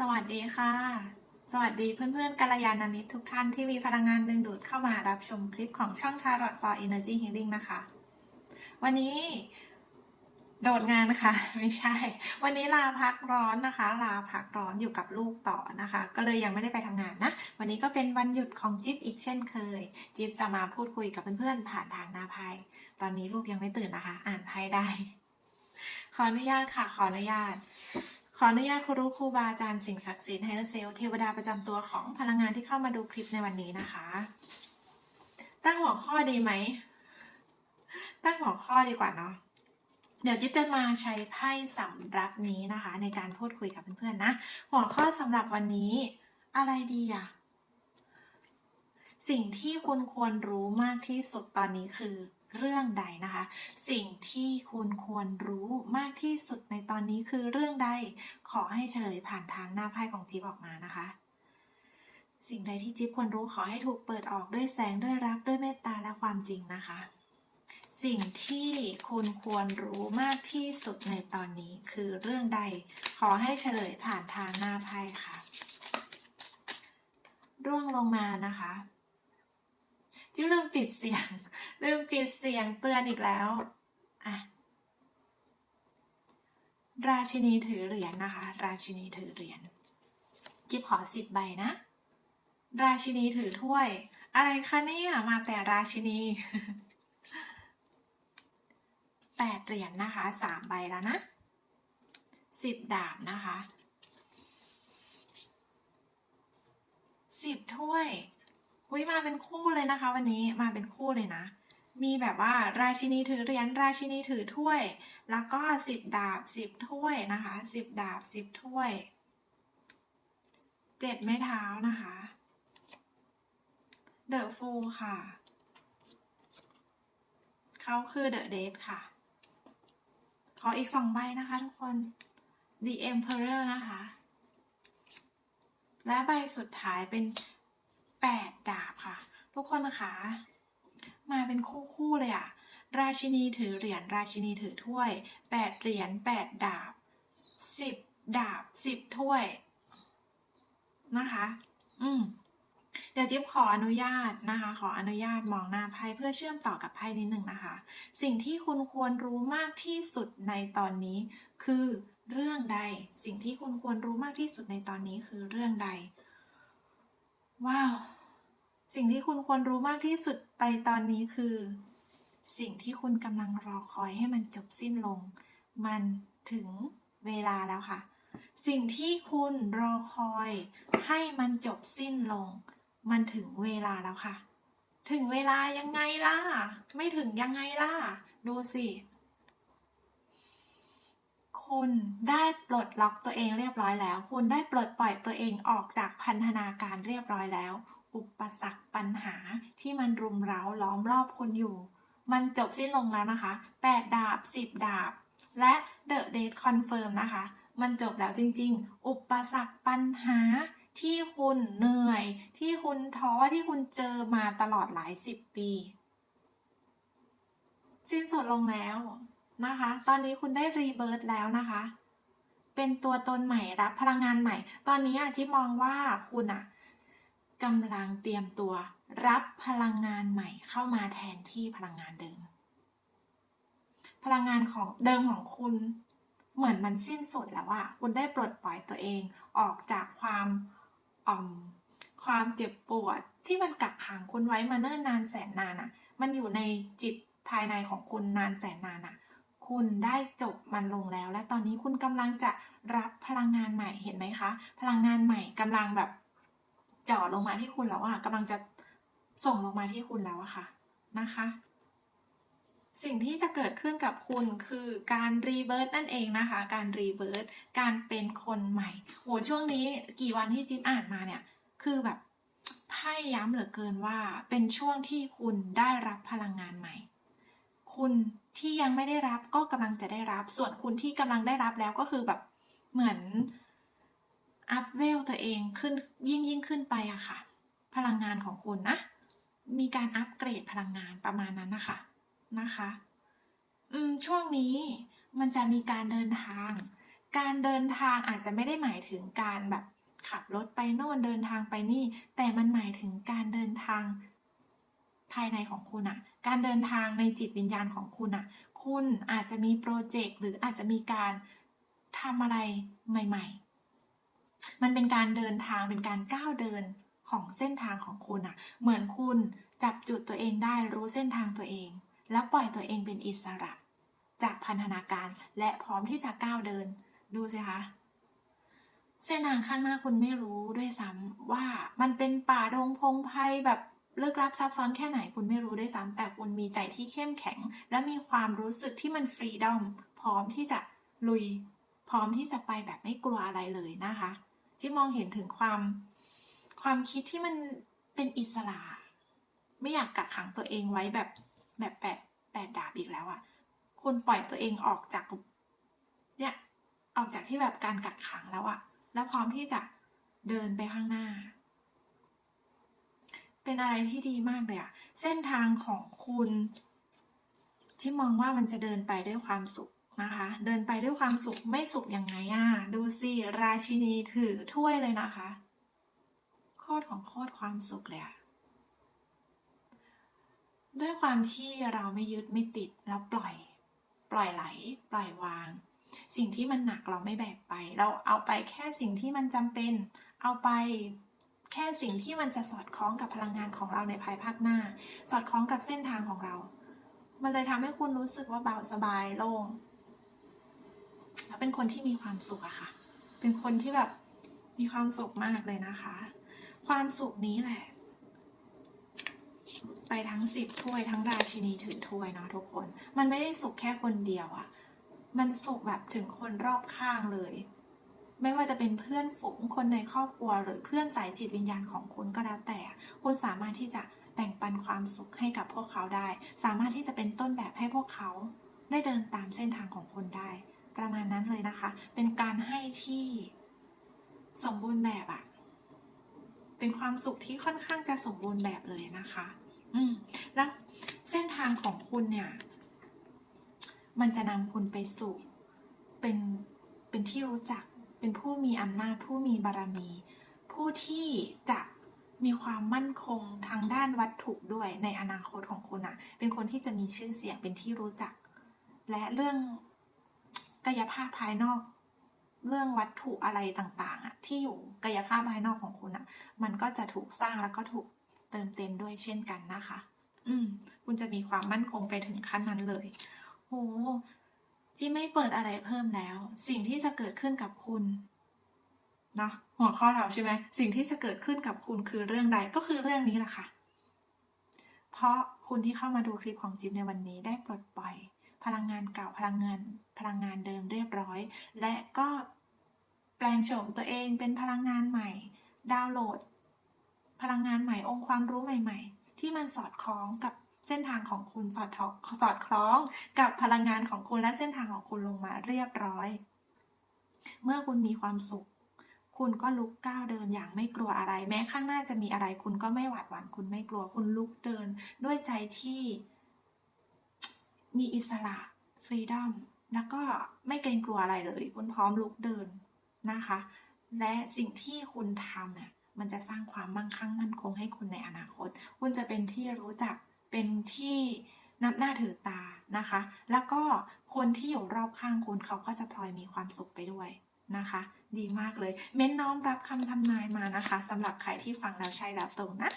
สวัสดีค่ะ สวัสดีเพื่อนๆกัลยาณมิตรทุกท่านที่มีพลังงานดึงดูดเข้ามารับชมคลิปของช่อง Tarot for Energy Healing นะคะ วันนี้โดดงานนะคะไม่ใช่ วันนี้ลาพักร้อนนะคะ ลาพักร้อนอยู่กับลูกต่อนะคะ ก็เลยยังไม่ได้ไปทำงานนะ วันนี้ก็เป็นวันหยุดของจิ๊บอีกเช่นเคย จิ๊บจะมาพูดคุยกับเพื่อนๆ ผ่านทางหน้าไพ่ตอนนี้ลูกยังไม่ตื่นนะคะ อ่านไพ่ได้ ขออนุญาตค่ะ ขออนุญาต ขออนุญาตครูครูบาอาจารย์สิ่งศักดิ์สิทธิ์ไฮเออร์เซลเทวดาประจำตัวของพลังงานที่เข้ามาดูคลิปในวันนี้นะคะ ตั้งหัวข้อดีไหม ตั้งหัวข้อดีกว่าเนาะเดี๋ยวจิ๊บจะมาใช้ไพ่สำหรับนี้นะคะ ในการพูดคุยกับเพื่อนๆนะ หัวข้อสำหรับวันนี้ อะไรดีอะสิ่งที่คุณควรรู้มากที่สุดตอนนี้คือ รื่องใดนะคะ สิ่งที่คุณควรรู้มากที่สุดในตอนนี้คือเรื่องใด ขอให้เฉลยผ่านทางหน้าไพ่ของจิ๊บออกมานะคะ สิ่งใดที่จิ๊บควรรู้ขอให้ถูกเปิดออกด้วยแสงด้วยรักด้วยเมตตาและความจริงนะคะ สิ่งที่คุณควรรู้มากที่สุดในตอนนี้คือเรื่องใด ขอให้เฉลยผ่านทางหน้าไพ่ค่ะ ร่วงลงมานะคะ จิ๊บลืมปิดเสียง ลืมปิดเสียงเตือนอีกแล้วอะราชินีถือเหรียญนะคะ ราชินีถือเหรียญจิ๊บขอสิบใบนะ ราชินีถือถ้วย อะไรคะเนี่ยมาแต่ราชินีแปดเหรียญนะคะสามใบแล้วนะสิบดาบนะคะสิบถ้วย อุ้ยมาเป็นคู่เลยนะคะ วันนี้มาเป็นคู่เลยนะ มีแบบว่าราชินีถือเหรียญราชินีถือถ้วย แล้วก็สิบดาบสิบถ้วยนะคะสิบดาบสิบถ้วยเจ็ดไม้เท้านะคะเดอะฟูค่ะเขาคือเดอะเดทค่ะ ขออีกสองใบนะคะทุกคน The Emperor นะคะ และใบสุดท้ายเป็น แปดดาบค่ะ ทุกคนนะคะ มาเป็นคู่ๆเลยอะราชินีถือเหรียญราชินีถือถ้วยแปดเหรียญแปดดาบสิบดาบสิบถ้วย นะคะ อืมเดี๋ยวจิ๊บขออนุญาตนะคะ ขออนุญาตมองหน้าไพ่เพื่อเชื่อมต่อกับไพ่นิดหนึ่งนะคะ สิ่งที่คุณควรรู้มากที่สุดในตอนนี้ คือเรื่องใด สิ่งที่คุณควรรู้มากที่สุดในตอนนี้คือเรื่องใด ว้าว สิ่งที่คุณควรรู้มากที่สุดในตอนนี้คือ สิ่งที่คุณกำลังรอคอยให้มันจบสิ้นลง มันถึงเวลาแล้วค่ะ สิ่งที่คุณรอคอยให้มันจบสิ้นลง มันถึงเวลาแล้วค่ะ ถึงเวลายังไงล่ะ ไม่ถึงยังไงล่ะ ดูสิ คุณได้ปลดล็อกตัวเองเรียบร้อยแล้ว คุณได้ปลดปล่อยตัวเองออกจากพันธนาการเรียบร้อยแล้ว อุปสรรคปัญหาที่มันรุมเร้าล้อมรอบคุณอยู่ มันจบสิ้นลงแล้วนะคะ 8 ดาบ 10 ดาบ และ The Date Confirm นะคะ มันจบแล้วจริง ๆ อุปสรรคปัญหาที่คุณเหนื่อย ที่คุณท้อที่คุณเจอมาตลอดหลายสิบปี สิ้นสุดลงแล้วนะคะ ตอนนี้คุณได้รีเบิร์ตแล้วนะคะ เป็นตัวตนใหม่รับพลังงานใหม่ ตอนนี้อะจิ๊บมองว่าคุณอะ กำลังเตรียมตัวรับพลังงานใหม่เข้ามาแทนที่พลังงานเดิม พลังงานของเดิมของคุณ เหมือนมันสิ้นสุดแล้วอะคุณได้ปลดปล่อยตัวเองออกจากความอ่อมความเจ็บปวดที่มันกักขังคุณไว้มาเนิ่นนานแสนนานอะมันอยู่ในจิตภายในของคุณนานแสนนานอะคุณได้จบมันลงแล้ว และตอนนี้คุณกำลังจะรับพลังงานใหม่เห็นไหมคะ พลังงานใหม่กำลังแบบ จ่อลงมาที่คุณแล้วอะกำลังจะส่งลงมาที่คุณแล้วอะค่ะนะคะ สิ่งที่จะเกิดขึ้นกับคุณคือการรีเบิร์ตนั่นเองนะคะ การรีเบิร์ตการเป็นคนใหม่โหช่วงนี้กี่วันที่จิ๊บอ่านมาเนี่ย คือแบบไพ่ย้ำเหลือเกินว่าเป็นช่วงที่คุณได้รับพลังงานใหม่ คุณที่ยังไม่ได้รับก็กำลังจะได้รับ ส่วนคุณที่กำลังได้รับแล้วก็คือแบบเหมือน อัพเวลตัวเองขึ้นยิ่งยิ่งขึ้นไปอะค่ะ พลังงานของคุณนะ มีการอัปเกรดพลังงานประมาณนั้นนะคะนะคะ อืมช่วงนี้มันจะมีการเดินทาง การเดินทางอาจจะไม่ได้หมายถึงการแบบขับรถไปโน่นเดินทางไปนี่ แต่มันหมายถึงการเดินทางภายในของคุณอะการเดินทางในจิตวิญญาณของคุณอะคุณอาจจะมีโปรเจกต์หรืออาจจะมีการทำอะไรใหม่ ๆ มันเป็นการเดินทางเป็นการก้าวเดินของเส้นทางของคุณอะเหมือนคุณจับจุดตัวเองได้รู้เส้นทางตัวเอง แล้วปล่อยตัวเองเป็นอิสระ จากพันธนาการและพร้อมที่จะก้าวเดิน ดูสิคะเส้นทางข้างหน้าคุณไม่รู้ด้วยซ้ำว่ามันเป็นป่าดงพงไพแบบลึกลับซับซ้อนแค่ไหนคุณไม่รู้ด้วยซ้ำแต่คุณมีใจที่เข้มแข็ง และมีความรู้สึกที่มันฟรีดอมพร้อมที่จะลุย พร้อมที่จะไปแบบไม่กลัวอะไรเลยนะคะ ที่มองเห็นถึงความความคิดที่มันเป็นอิสระ ไม่อยากกักขังตัวเองไว้แบบแบบแปดแปดดาบอีกแล้วอะคุณปล่อยตัวเองออกจากเนี่ยออกจากที่แบบการกักขังแล้วอะแล้วพร้อมที่จะเดินไปข้างหน้า เป็นอะไรที่ดีมากเลยอะเส้นทางของคุณ ที่มองว่ามันจะเดินไปด้วยความสุข นะคะ เดินไปด้วยความสุขไม่สุขยังไงอะดูสิราชินีถือถ้วยเลยนะคะโคตรของโคตรความสุขเลยอะด้วยความที่เราไม่ยึดไม่ติดแล้วปล่อย ปล่อยไหล ปล่อยวาง สิ่งที่มันหนักเราไม่แบกไป เราเอาไปแค่สิ่งที่มันจำเป็น เอาไปแค่สิ่งที่มันจะสอดคล้องกับพลังงานของเราในภายภาคหน้า สอดคล้องกับเส้นทางของเรา มันเลยทำให้คุณรู้สึกว่าเบาสบายโล่ง แล้วเป็นคนที่มีความสุขอะค่ะ เป็นคนที่แบบมีความสุขมากเลยนะคะ ความสุขนี้แหละ ไปทั้งสิบถ้วยทั้งราชินีถือถ้วยเนาะทุกคน มันไม่ได้สุขแค่คนเดียวอะมันสุขแบบถึงคนรอบข้างเลย ไม่ว่าจะเป็นเพื่อนฝูงคนในครอบครัว หรือเพื่อนสายจิตวิญญาณของคุณก็แล้วแต่ คุณสามารถที่จะแบ่งปันความสุขให้กับพวกเขาได้ สามารถที่จะเป็นต้นแบบให้พวกเขา ได้เดินตามเส้นทางของคุณได้ ประมาณนั้นเลยนะคะ เป็นการให้ที่สมบูรณ์แบบอะเป็นความสุขที่ค่อนข้างจะสมบูรณ์แบบเลยนะคะ อืม แล้วเส้นทางของคุณเนี่ย มันจะนำคุณไปสู่ เป็น เป็นที่รู้จัก เป็นผู้มีอำนาจ ผู้มีบารมี ผู้ที่จะมีความมั่นคงทางด้านวัตถุด้วยในอนาคตของคุณอะเป็นคนที่จะมีชื่อเสียงเป็นที่รู้จัก และเรื่อง กายภาพภายนอก เรื่องวัตถุอะไรต่างๆอะที่อยู่กายภาพภายนอกของคุณอะมันก็จะถูกสร้างแล้วก็ถูกเติมเต็มด้วยเช่นกันนะคะ อืม คุณจะมีความมั่นคงไปถึงขั้นนั้นเลยโหจีไม่เปิดอะไรเพิ่มแล้ว สิ่งที่จะเกิดขึ้นกับคุณเนาะหัวข้อเราใช่ไหมสิ่งที่จะเกิดขึ้นกับคุณคือเรื่องใดก็คือเรื่องนี้แหละค่ะ เพราะคุณที่เข้ามาดูคลิปของจิ๊บในวันนี้ได้ปลดปล่อย พลังงานเก่าพลังงานพลังงานเดิมเรียบร้อย และก็แปลงโฉมตัวเองเป็นพลังงานใหม่ ดาวน์โหลด พลังงานใหม่องค์ความรู้ใหม่ ๆ ที่มันสอดคล้องกับเส้นทางของคุณสอดทอสอดคล้อง กับพลังงานของคุณและเส้นทางของคุณลงมาเรียบร้อย เมื่อคุณมีความสุข คุณก็ลุกก้าวเดินอย่างไม่กลัวอะไร แม้ข้างหน้าจะมีอะไร คุณก็ไม่หวาดหวั่นคุณไม่กลัวคุณลุกเดินด้วยใจที่ มีอิสระฟรีดอมแล้วก็ไม่เกรงกลัวอะไรเลย คุณพร้อมลุกเดินนะคะ และสิ่งที่คุณทำเนี่ยมันจะสร้างความมั่งคั่งมั่นคงให้คุณในอนาคต คุณจะเป็นที่รู้จักเป็นที่นับหน้าถือตานะคะ แล้วก็คนที่อยู่รอบข้างคุณเขาก็จะพลอยมีความสุขไปด้วยนะคะ ดีมากเลย เม้นน้อมรับคำทำนายมานะคะสำหรับใครที่ฟังแล้วใช่แล้วตรงนะ